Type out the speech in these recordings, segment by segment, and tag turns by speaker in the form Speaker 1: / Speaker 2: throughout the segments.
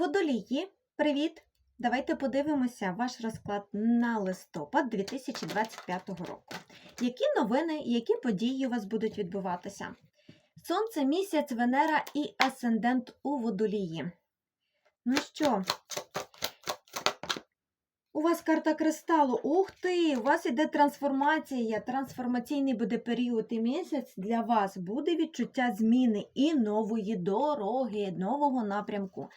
Speaker 1: Водолії, привіт! Давайте подивимося ваш розклад на листопад 2025 року. Які новини, які події у вас будуть відбуватися? Сонце, місяць, Венера і асцендент у водолії. Ну що, у вас карта кристалу. Ух ти! У вас іде трансформація. Трансформаційний буде період і місяць для вас буде відчуття зміни і нової дороги, нового напрямку.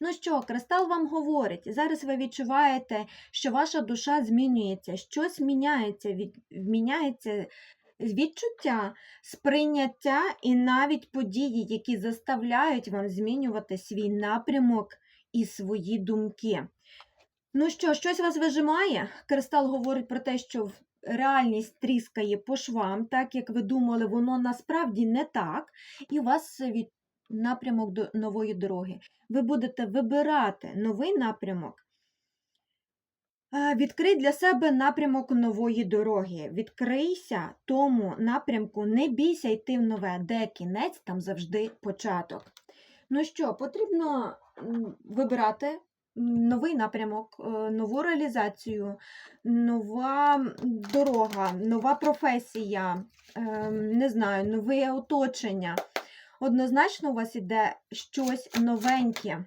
Speaker 1: Ну що, кристал вам говорить, зараз ви відчуваєте, що ваша душа змінюється, щось міняється, від, міняється відчуття, сприйняття і навіть події, які заставляють вам змінювати свій напрямок і свої думки. Ну що, щось вас вижимає? Кристал говорить про те, що реальність тріскає по швам, так як ви думали, воно насправді не так, і у вас від напрямок до нової дороги. Ви будете вибирати новий напрямок. Відкрий для себе напрямок нової дороги. Відкрийся тому напрямку, не бійся йти в нове, де кінець, там завжди початок. Ну що, потрібно вибирати новий напрямок, е, нову реалізацію, нова дорога, нова професія, ем, не знаю, нове оточення. Однозначно, у вас іде щось новеньке.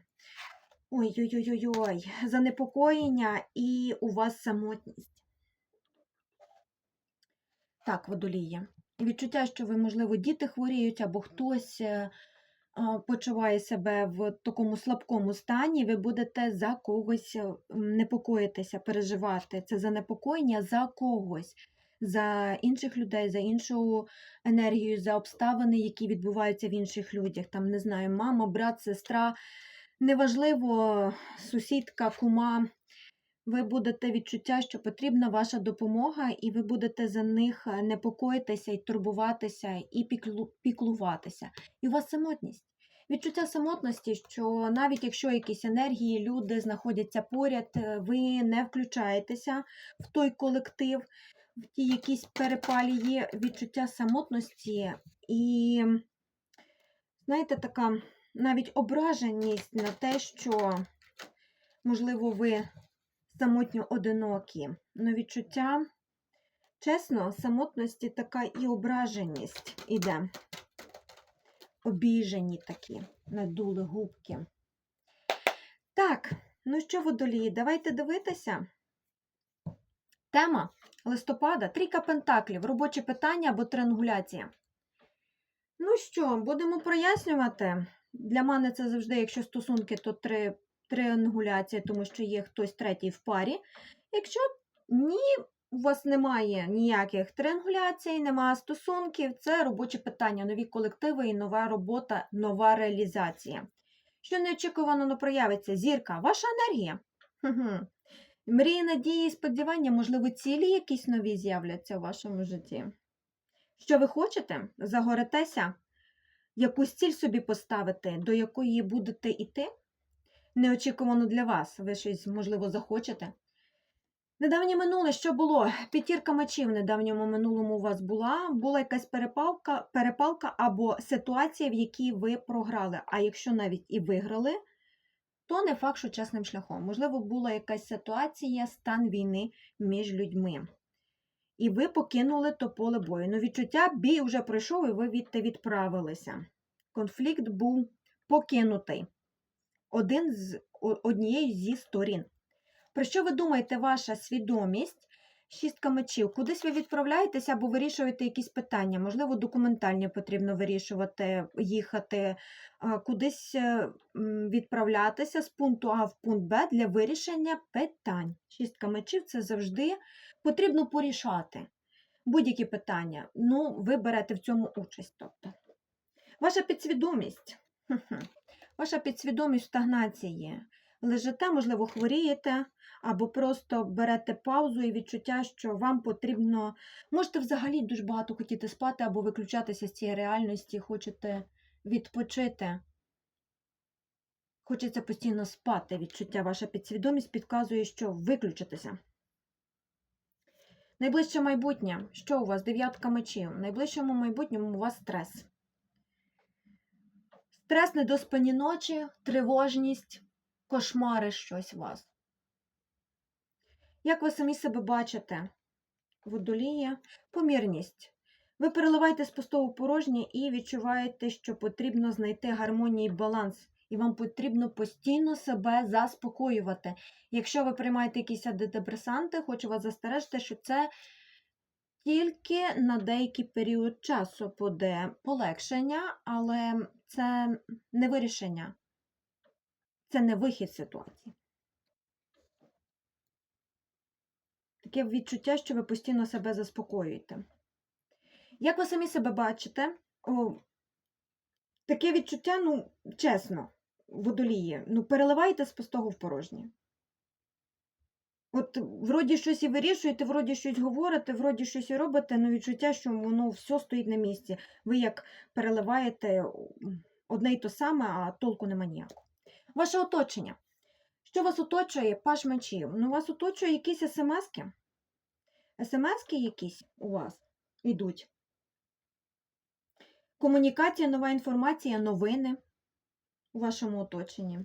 Speaker 1: Ой-ой-ой, занепокоєння і у вас самотність. Так, водоліє. Відчуття, що ви, можливо, діти хворіють, або хтось е, почуває себе в такому слабкому стані, ви будете за когось е, непокоїтися, переживати. Це занепокоєння за когось, за інших людей, за іншу енергію, за обставини, які відбуваються в інших людях. Там, не знаю, мама, брат, сестра, неважливо, сусідка, кума. Ви будете відчуття, що потрібна ваша допомога, і ви будете за них непокоїтися і турбуватися, і піклуватися. І у вас самотність. Відчуття самотності, що навіть якщо якісь енергії, люди знаходяться поряд, ви не включаєтеся в той колектив, в ті якісь перепалі є відчуття самотності і, знаєте, така навіть ображеність на те, що, можливо, ви самотньо одинокі. Но відчуття, чесно, самотності така і ображеність іде. Обіжені такі, надули губки. Так, ну що, водолії, давайте дивитися. Тема листопада трійка пентаклів, робочі питання або триангуляція. Ну що, будемо прояснювати. Для мене це завжди, якщо стосунки, то три, триангуляція, тому що є хтось третій в парі. Якщо ні, у вас немає ніяких триангуляцій, немає стосунків, це робочі питання, нові колективи і нова робота, нова реалізація. Що неочікувано не проявиться? Зірка, ваша енергія. Мрії, надії, сподівання, можливо, цілі якісь нові з'являться у вашому житті. Що ви хочете? Загоритеся, якусь ціль собі поставити, до якої будете йти? Неочікувано для вас. Ви щось, можливо, захочете. Недавнє минуле, що було? П'ятірка мечів в недавньому минулому у вас була, була якась перепалка, перепалка або ситуація, в якій ви програли. А якщо навіть і виграли, то не факт, що чесним шляхом. Можливо, була якась ситуація, стан війни між людьми. І ви покинули то поле бою. Ну, відчуття бій вже пройшов, і ви відти відправилися. Конфлікт був покинутий один з, однією зі сторін. Про що ви думаєте, ваша свідомість? Шістка мечів. Кудись ви відправляєтеся або вирішуєте якісь питання. Можливо, документальні потрібно вирішувати, їхати, кудись е, відправлятися з пункту А в пункт Б для вирішення питань. Шістка мечів це завжди потрібно порішати. Будь-які питання. Ну, ви берете в цьому участь. Тобто. Ваша підсвідомість. Ваша підсвідомість в стагнації. Лежите, можливо, хворієте, або просто берете паузу і відчуття, що вам потрібно, можете взагалі дуже багато хотіти спати, або виключатися з цієї реальності, хочете відпочити. Хочеться постійно спати. Відчуття, ваша підсвідомість підказує, що виключитися. Найближче майбутнє. Що у вас? Дев'ятка мечів. В найближчому майбутньому у вас стрес. Стрес, недоспані ночі, тривожність, кошмари щось вас. Як ви самі себе бачите? Водолія, помірність. Ви переливаєте з пустого порожнє і відчуваєте, що потрібно знайти гармонію і баланс. І вам потрібно постійно себе заспокоювати. Якщо ви приймаєте якісь антидепресанти, хочу вас застережити, що це тільки на деякий період часу буде полегшення, але це не вирішення, це не вихід ситуації. Таке відчуття, що ви постійно себе заспокоюєте. Як ви самі себе бачите? О, таке відчуття, ну, чесно, водоліє, ну, переливайте з пустого в порожнє. От вроді щось і вирішуєте, вроді щось говорите, вроді щось і робите, але відчуття, що воно все стоїть на місці. Ви як переливаєте одне й то саме, а толку нема ніякого. Ваше оточення. Що вас оточує? Паш мечів. Ну, вас оточує якісь смски. СМСки якісь у вас йдуть. Комунікація, нова інформація, новини у вашому оточенні.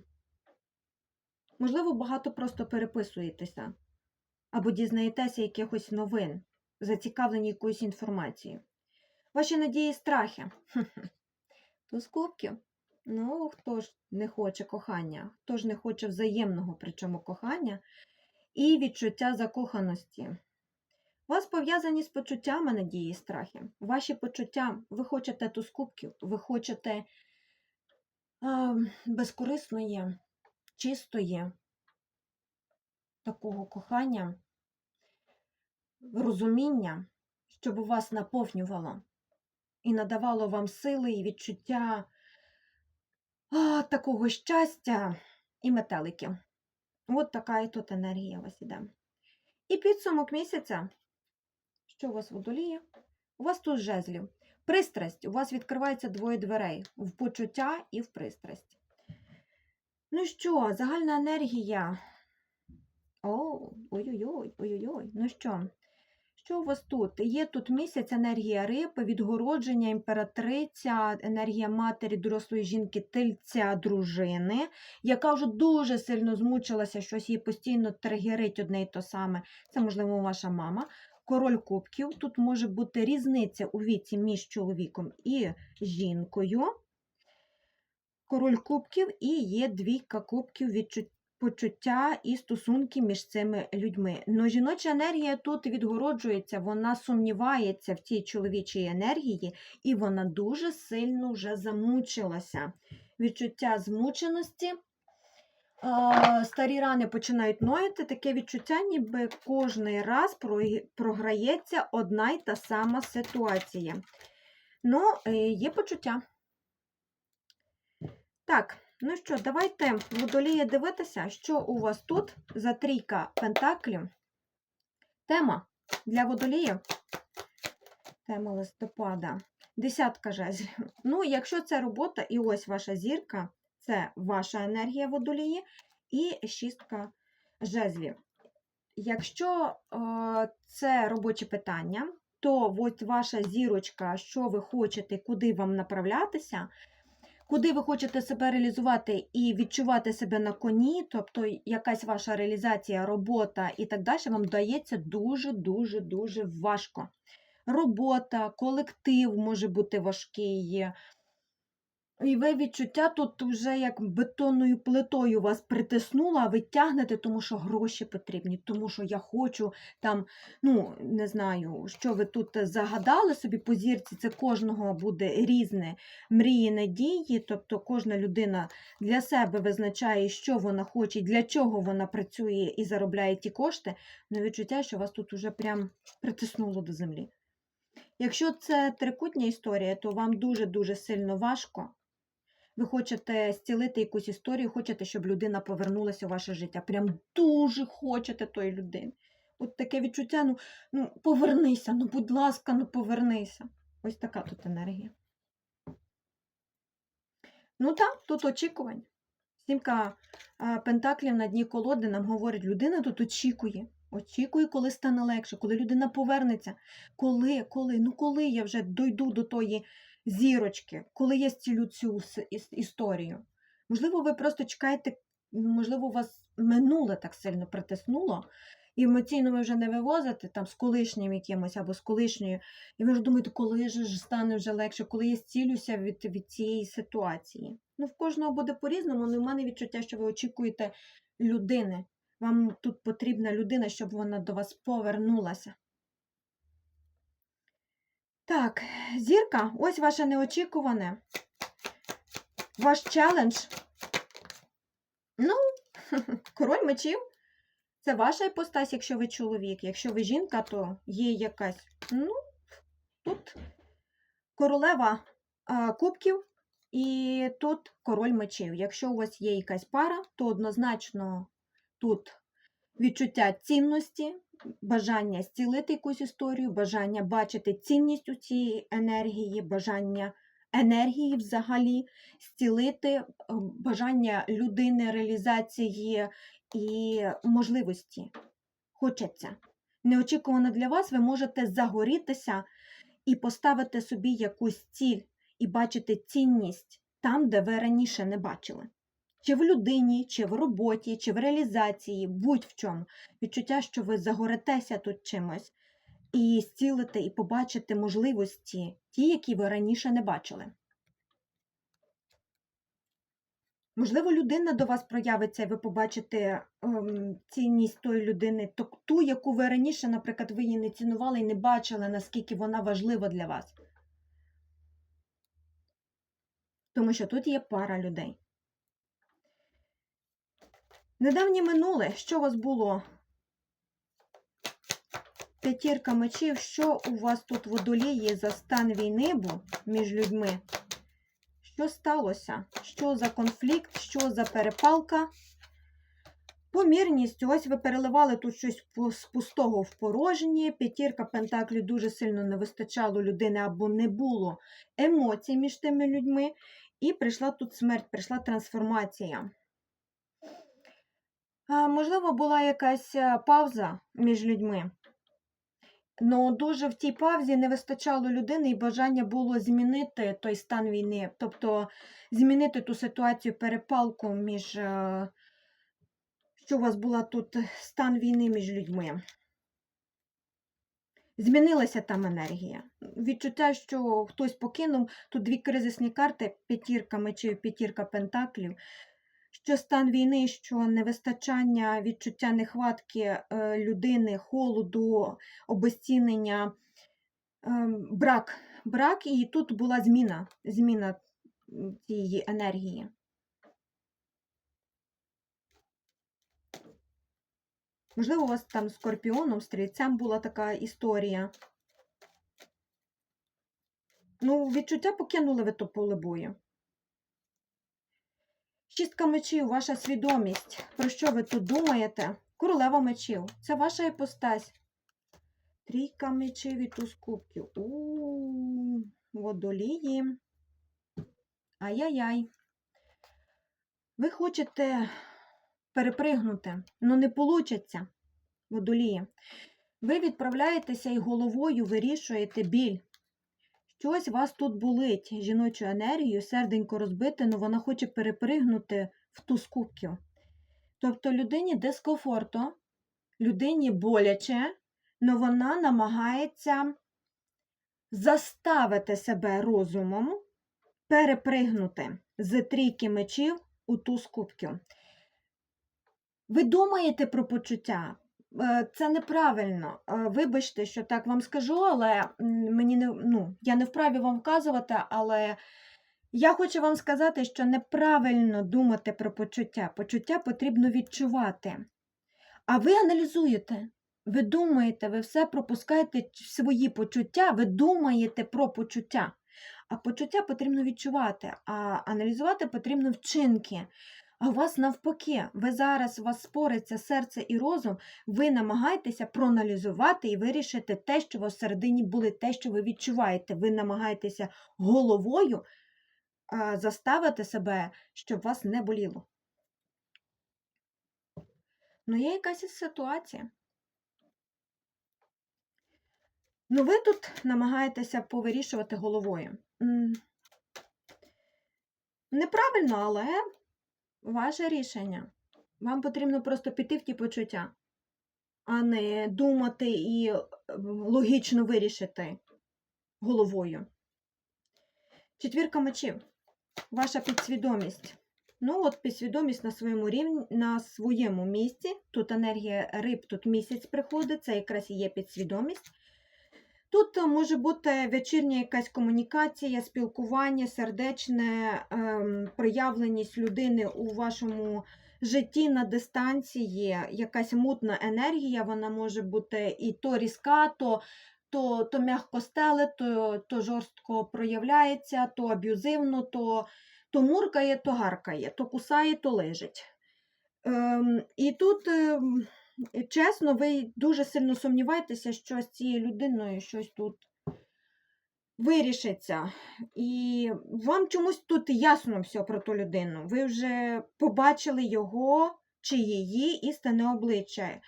Speaker 1: Можливо, багато просто переписуєтеся або дізнаєтеся якихось новин, зацікавлені якоюсь інформацією. Ваші надії, страхи. Туз кубків. Ну, хто ж не хоче кохання, хто ж не хоче взаємного, причому кохання, і відчуття закоханості. Вас пов'язані з почуттями надії і страхи. Ваші почуття, ви хочете туз кубків, ви хочете а, безкорисної, чистої, такого кохання, розуміння, щоб вас наповнювало і надавало вам сили і відчуття а, такого щастя і метелики. От така і тут енергія у вас іде. І підсумок місяця, що у вас водоліє? У вас тут жезлів. Пристрасть. У вас відкривається двоє дверей в почуття і в пристрасть. Ну що, загальна енергія. О, ой-ой-ой, ой-ой-ой. Ну що? Що у вас тут? Є тут місяць енергія риби, відгородження, імператриця, енергія матері, дорослої жінки, тельця, дружини, яка вже дуже сильно змучилася, щось їй постійно тригерить одне і то саме. Це, можливо, ваша мама. Король кубків. Тут може бути різниця у віці між чоловіком і жінкою. Король кубків і є двійка кубків відчуття почуття і стосунки між цими людьми. Но жіноча енергія тут відгороджується, вона сумнівається в тій чоловічій енергії, і вона дуже сильно вже замучилася. Відчуття змученості. Старі рани починають ноїти, таке відчуття, ніби кожний раз програється одна й та сама ситуація. Ну, е, є почуття. Так. Ну що, давайте водоліє дивитися, що у вас тут за трійка пентаклів. Тема для водоліїв. Тема листопада. Десятка жезлів. Ну, якщо це робота, і ось ваша зірка, це ваша енергія водолії, і шістка жезлів. Якщо е, це робоче питання, то ось ваша зірочка, що ви хочете, куди вам направлятися, куди ви хочете себе реалізувати і відчувати себе на коні, тобто якась ваша реалізація, робота і так далі, вам дається дуже-дуже дуже важко. Робота, колектив може бути важкий, і ви відчуття тут вже як бетонною плитою вас притиснуло, а ви тягнете, тому що гроші потрібні, тому що я хочу там, ну, не знаю, що ви тут загадали собі по зірці, це кожного буде різне мрії, надії, тобто кожна людина для себе визначає, що вона хоче, для чого вона працює і заробляє ті кошти, але відчуття, що вас тут вже прям притиснуло до землі. Якщо це трикутня історія, то вам дуже-дуже сильно важко ви хочете зцілити якусь історію, хочете, щоб людина повернулася у ваше життя. Прям дуже хочете тої людини. От таке відчуття, ну, ну повернися, ну, будь ласка, ну повернися. Ось така тут енергія. Ну так, тут очікування. Сімка пентаклів на дні колоди нам говорить, людина тут очікує. Очікує, коли стане легше, коли людина повернеться. Коли, коли, ну коли я вже дойду до тої зірочки, коли я зцілю цю історію. Можливо, ви просто чекаєте можливо, вас минуле так сильно притиснуло, і емоційно ви вже не вивозите там з колишнім якимось або з колишньою, і ви ж думаєте, коли ж стане вже легше, коли я зцілюся від, від цієї ситуації. Ну, в кожного буде по-різному, але в мене відчуття, що ви очікуєте людини. Вам тут потрібна людина, щоб вона до вас повернулася. Так, зірка, ось ваше неочікуване. Ваш челендж. Ну, король мечів. Це ваша іпостась, якщо ви чоловік. Якщо ви жінка, то є якась. Ну, тут королева а, кубків і тут король мечів. Якщо у вас є якась пара, то однозначно тут відчуття цінності, бажання зцілити якусь історію, бажання бачити цінність у цій енергії, бажання енергії взагалі, зцілити, е, бажання людини, реалізації і можливості. Хочеться. Неочікувано для вас, ви можете загорітися і поставити собі якусь ціль, і бачити цінність там, де ви раніше не бачили. Чи в людині, чи в роботі, чи в реалізації, будь-в чому. Відчуття, що ви загоритеся тут чимось і зцілите, і побачите можливості, ті, які ви раніше не бачили. Можливо, людина до вас проявиться, і ви побачите ем, цінність тої людини, то- ту, яку ви раніше, наприклад, ви її не цінували і не бачили, наскільки вона важлива для вас. Тому що тут є пара людей. Недавнє минуле, що у вас було? П'ятірка мечів, що у вас тут водоліє за стан війни був між людьми? Що сталося? Що за конфлікт, що за перепалка? Помірність, ось ви переливали тут щось з пустого в порожнє. П'ятірка пентаклів дуже сильно не вистачало людини або не було емоцій між тими людьми. І прийшла тут смерть, прийшла трансформація. Можливо, була якась е, пауза між людьми. Ну, дуже в тій паузі не вистачало людини і бажання було змінити той стан війни, тобто змінити ту ситуацію перепалку між, е, що у вас була тут стан війни між людьми. Змінилася там енергія. Відчуття, що хтось покинув. Тут дві кризисні карти: п'ятірка мечів, п'ятірка пентаклів. Що стан війни, що невистачання, відчуття нехватки е, людини, холоду, обезцінення, ем, брак. Брак, і тут була зміна, зміна цієї енергії. Можливо, у вас там з скорпіоном, стрільцем була така історія. Ну, відчуття покинули ви то поле бою. Шістка мечів, ваша свідомість. Про що ви тут думаєте? Королева мечів. Це ваша іпостась. Трійка мечів і туз кубків. У водолії. Ай-яй-яй. Ви хочете перепригнути, але не вийде, водолії. Ви відправляєтеся і головою вирішуєте біль. Щось вас тут болить, жіночу енергію, серденько розбите, але вона хоче перепригнути в ту кубків. Тобто людині дискомфортно, людині боляче, але вона намагається заставити себе розумом перепригнути з трійки мечів у ту кубків. Ви думаєте про почуття? Е, Це неправильно. Е, Вибачте, що так вам скажу, але мені не ну, я не вправі вам вказувати, але я хочу вам сказати, що неправильно думати про почуття. Почуття потрібно відчувати. А ви аналізуєте, ви думаєте, ви все пропускаєте свої почуття, ви думаєте про почуття. А почуття потрібно відчувати, а аналізувати потрібно вчинки. А у вас навпаки, ви зараз у вас спориться серце і розум, ви намагаєтеся проаналізувати і вирішити те, що у вас всередині були, те, що ви відчуваєте. Ви намагаєтеся головою заставити себе, щоб вас не боліло. Ну, є якась ситуація. Ну, ви тут намагаєтеся повирішувати головою. Неправильно, але ваше рішення. Вам потрібно просто піти в ті почуття, а не думати і е, логічно вирішити головою. Четвірка мечів. Ваша підсвідомість. Ну, от підсвідомість на своєму рівні, на своєму місці. Тут енергія риб, тут місяць приходить, це якраз і є підсвідомість. Тут е, може бути вечірня якась комунікація, спілкування, сердечне ем, проявленість людини у вашому житті на дистанції, якась мутна енергія, вона може бути і то різка, то, то, то м'яко стеле, то, то жорстко проявляється, то аб'юзивно, то, то муркає, то гаркає, то кусає, то лежить. Ем, і тут, ем, чесно, ви дуже сильно сумніваєтеся, що з цією людиною щось тут вирішиться. І вам чомусь тут ясно все про ту людину. Ви вже побачили його чи її істинне обличчя.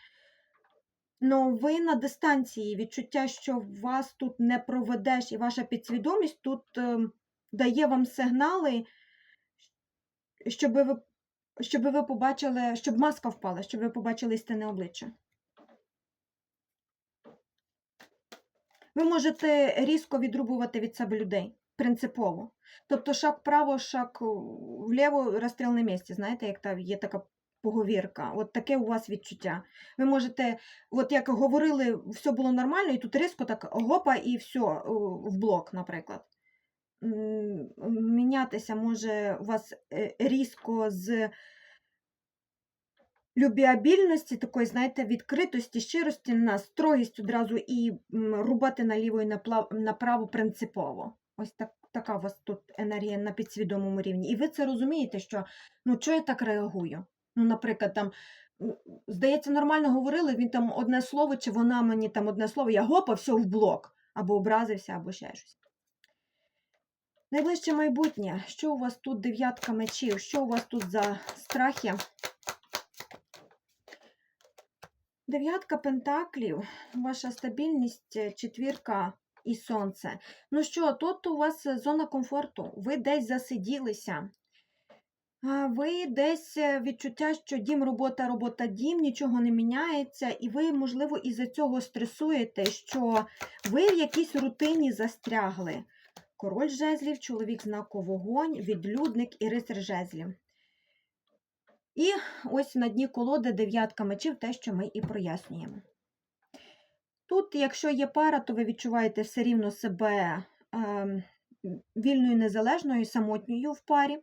Speaker 1: Ну, ви на дистанції відчуття, що вас тут не проведеш, і ваша підсвідомість тут ем, дає вам сигнали, щоб ви, щоб ви побачили, щоб маска впала, щоб ви побачили істинне обличчя. Ви можете різко відрубувати від себе людей, принципово. Тобто шаг вправо, шаг вліво, розстріл на місці. Знаєте, як там є така поговірка. От таке у вас відчуття. Ви можете, от як говорили, все було нормально, і тут різко так гопа і все в блок, наприклад. Мінятися може у вас е, різко з любіабільності, такої, знаєте, відкритості, щирості на строгість одразу і рубати наліво і направо принципово. Ось так, така у вас тут енергія на підсвідомому рівні. І ви це розумієте, що ну чого я так реагую? Ну, наприклад, там, здається, нормально говорили, він там одне слово, чи вона мені там одне слово, я гопа, все в блок, або образився, або ще щось. Найближче майбутнє. Що у вас тут дев'ятка мечів? Що у вас тут за страхи? Дев'ятка пентаклів, ваша стабільність, е, четвірка і сонце. Ну що, тут у вас е, зона комфорту, ви десь засиділися. Ви десь е, відчуття, що дім, робота, робота, дім, нічого не міняється, і ви, можливо, із-за цього стресуєте, що ви в якійсь рутині застрягли. Король жезлів, чоловік знаку вогонь, відлюдник і рицар жезлів. І ось на дні колоди дев'ятка мечів, те, що ми і прояснюємо. Тут, якщо є пара, то ви відчуваєте все рівно себе е, вільною, незалежною, самотньою в парі.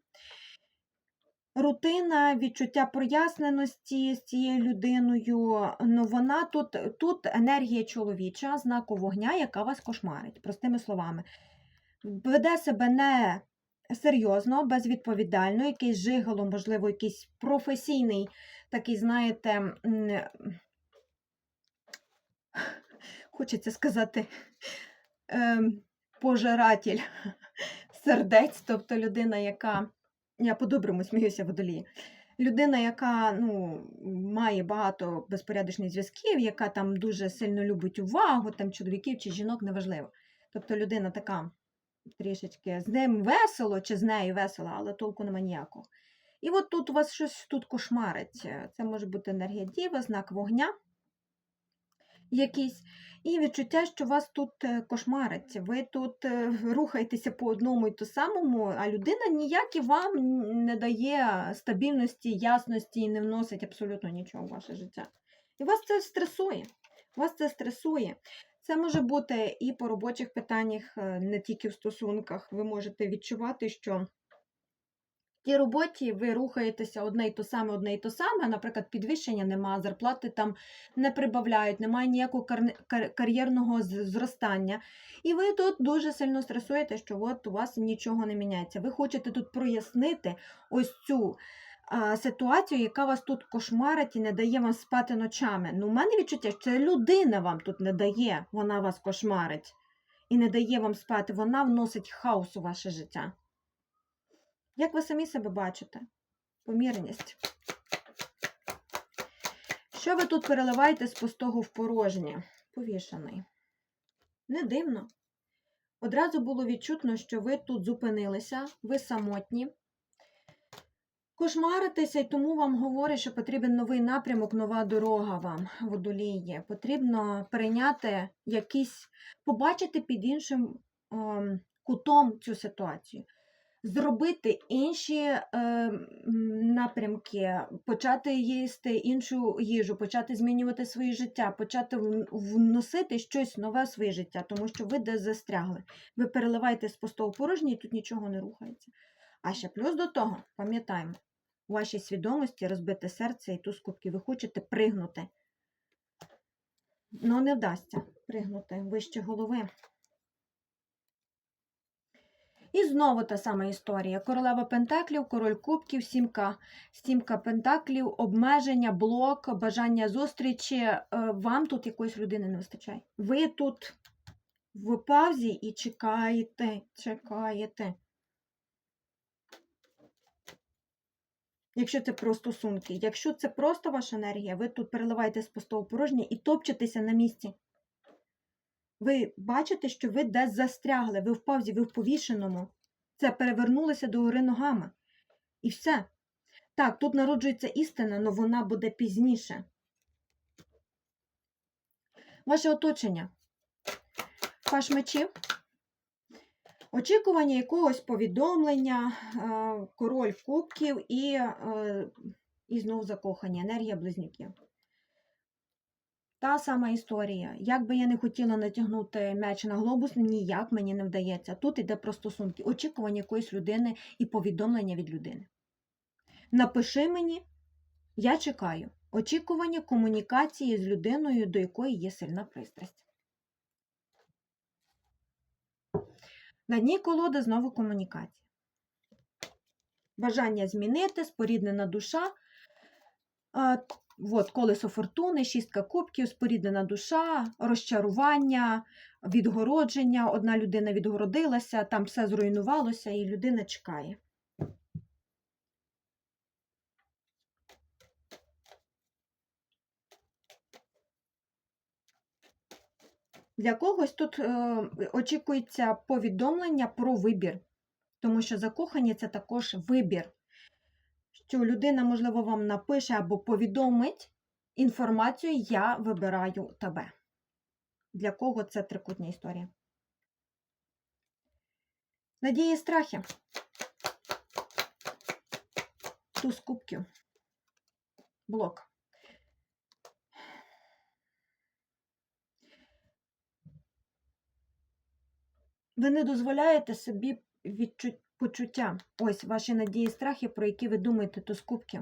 Speaker 1: Рутина, відчуття проясненості з цією людиною, ну вона тут, тут енергія чоловіча, знаку вогня, яка вас кошмарить, простими словами. Веде себе не серйозно, безвідповідально, якийсь жигало, можливо, якийсь професійний, такий, знаєте, хочеться сказати, ем, пожиратель сердець, тобто людина, яка, я по-доброму сміюся водолії, людина, яка ну, має багато безпорядочних зв'язків, яка там дуже сильно любить увагу, там чоловіків чи жінок, неважливо. Тобто людина така трішечки з ним весело чи з нею весело, але толку нема ніякого. І от тут у вас щось тут кошмарить. Це може бути енергія діва, знак вогня якийсь. І відчуття, що вас тут е, кошмарить. Ви тут е, рухаєтеся по одному і то самому, а людина ніяк і вам не дає стабільності, ясності і не вносить абсолютно нічого в ваше життя. І вас це стресує. Вас це стресує. Це може бути і по робочих питаннях, е, не тільки в стосунках. Ви можете відчувати, що в тій роботі ви рухаєтеся одне й то саме, одне й то саме, наприклад, підвищення немає, зарплати там не прибавляють, немає ніякого карне- кар- кар'єрного зростання. І ви тут дуже сильно стресуєте, що от у вас нічого не міняється. Ви хочете тут прояснити ось цю ситуацію, яка вас тут кошмарить і не дає вам спати ночами. Ну, у мене відчуття, що людина вам тут не дає, вона вас кошмарить і не дає вам спати. Вона вносить хаос у ваше життя. Як ви самі себе бачите? Помірність. Що ви тут переливаєте з пустого в порожнє? Повішаний. Не дивно. Одразу було відчутно, що ви тут зупинилися, ви самотні. Кошмаритеся, і тому вам говорять, що потрібен новий напрямок, нова дорога вам, водолії. Потрібно прийняти якийсь, побачити під іншим ем, кутом цю ситуацію. Зробити інші е, напрямки, почати їсти іншу їжу, почати змінювати своє життя, почати вносити щось нове в своє життя, тому що ви десь застрягли. Ви переливаєте з пустого порожнє і тут нічого не рухається. А ще плюс до того, пам'ятаємо, у вашій свідомості розбите серце і туз кубків. Ви хочете пригнути. Ну, не вдасться пригнути вище голови. І знову та сама історія. Королева Пентаклів, король кубків, сімка, сімка пентаклів, обмеження, блок, бажання зустрічі. Е, Вам тут якоїсь людини не вистачає. Ви тут в паузі і чекаєте, чекаєте. Якщо це про стосунки. Якщо це просто ваша енергія, ви тут переливаєте з пустого порожнє і топчетеся на місці. Ви бачите, що ви десь застрягли, ви в паузі, ви в повішеному. Це перевернулося до гори ногами. І все. Так, тут народжується істина, але вона буде пізніше. Ваше оточення. Паш мечів. Очікування якогось повідомлення, е, король кубків і, е, і знов закохання, енергія близнюків. Та сама історія. Як би я не хотіла натягнути м'яч на глобус, ніяк мені не вдається. Тут йде про стосунки, очікування якоїсь людини і повідомлення від людини. Напиши мені, я чекаю. Очікування комунікації з людиною, до якої є сильна пристрасть. На дні колоди знову комунікація. Бажання змінити, споріднена душа. А, От, колесо фортуни, шістка кубків, споріднена душа, розчарування, відгородження. Одна людина відгородилася, там все зруйнувалося, і людина чекає. Для когось тут е, очікується повідомлення про вибір, тому що закохані це також вибір що людина, можливо, вам напише або повідомить інформацію Я вибираю тебе. Для кого це трикутня історія? Надії і страхи. Туз кубків. Блок. Ви не дозволяєте собі відчути почуття. Ось ваші надії страхи, про які ви думаєте то з кубків.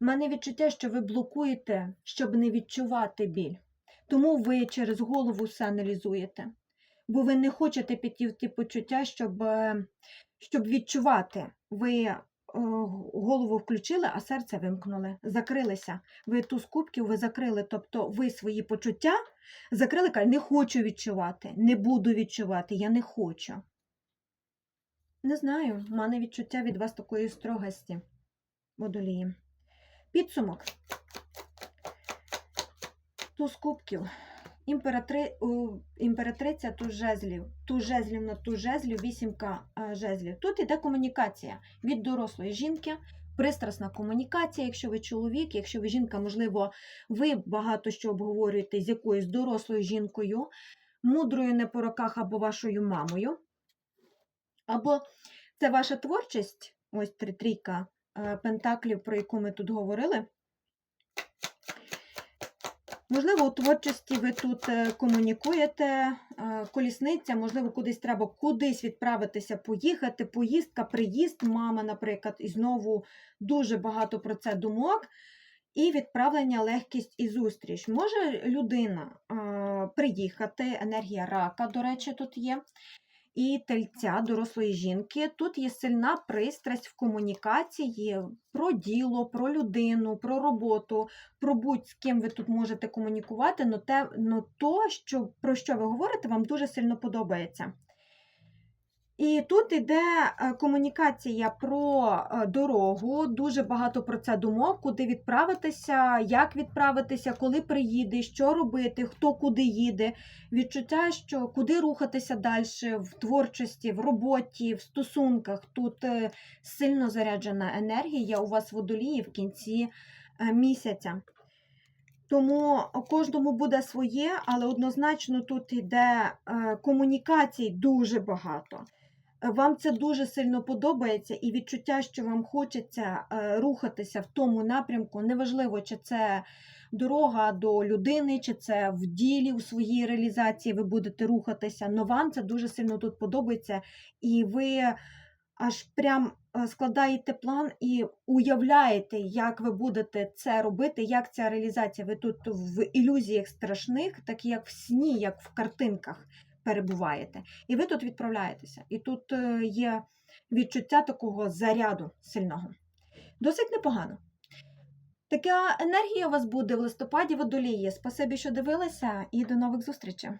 Speaker 1: У мене відчуття, що ви блокуєте, щоб не відчувати біль. Тому ви через голову все аналізуєте. Бо ви не хочете піти ті почуття, щоб, е, щоб відчувати. Ви голову включили, а серце вимкнули, закрилися. Ви ту з кубків ви закрили. Тобто ви свої почуття закрили, кажуть, не хочу відчувати, не буду відчувати, я не хочу. Не знаю, в мене відчуття від вас такої строгості, водолії. Підсумок. Туз кубків. Імператри... Імператриця туз жезлів. На туз жезлів, вісімка жезлів. Тут іде комунікація від дорослої жінки, пристрасна комунікація, якщо ви чоловік, якщо ви жінка, можливо, ви багато що обговорюєте з якоюсь дорослою жінкою, мудрою не по роках або вашою мамою. Або це ваша творчість, ось три трійка е, пентаклів, про яку ми тут говорили. Можливо, у творчості ви тут е, комунікуєте, е, колісниця, можливо, кудись треба кудись відправитися, поїхати, поїздка, приїзд, мама, наприклад, і знову дуже багато про це думок. І відправлення, легкість і зустріч. Може людина приїхати, енергія рака, до речі, тут є і тельця дорослої жінки. Тут є сильна пристрасть в комунікації про діло, про людину, про роботу, про будь з ким ви тут можете комунікувати, но те, но то, що, про що ви говорите, вам дуже сильно подобається. І тут іде е, комунікація про е, дорогу, дуже багато про це думок, куди відправитися, як відправитися, коли приїде, що робити, хто куди їде. Відчуття, що куди рухатися далі в творчості, в роботі, в стосунках. Тут е, сильно заряджена енергія у вас водолії в кінці місяця. Тому кожному буде своє, але однозначно тут йде комунікацій дуже багато. Вам це дуже сильно подобається, і відчуття, що вам хочеться е, рухатися в тому напрямку, неважливо, чи це дорога до людини, чи це в ділі у своїй реалізації ви будете рухатися. Но вам це дуже сильно тут подобається, і ви аж прям е, складаєте план і уявляєте, як ви будете це робити, як ця реалізація. Ви тут в ілюзіях страшних, так як в сні, як в картинках перебуваєте. І ви тут відправляєтеся. І тут е, є відчуття такого заряду сильного. Досить непогано. Така енергія у вас буде в листопаді водолії. Спасибі, що дивилися, і до нових зустрічей!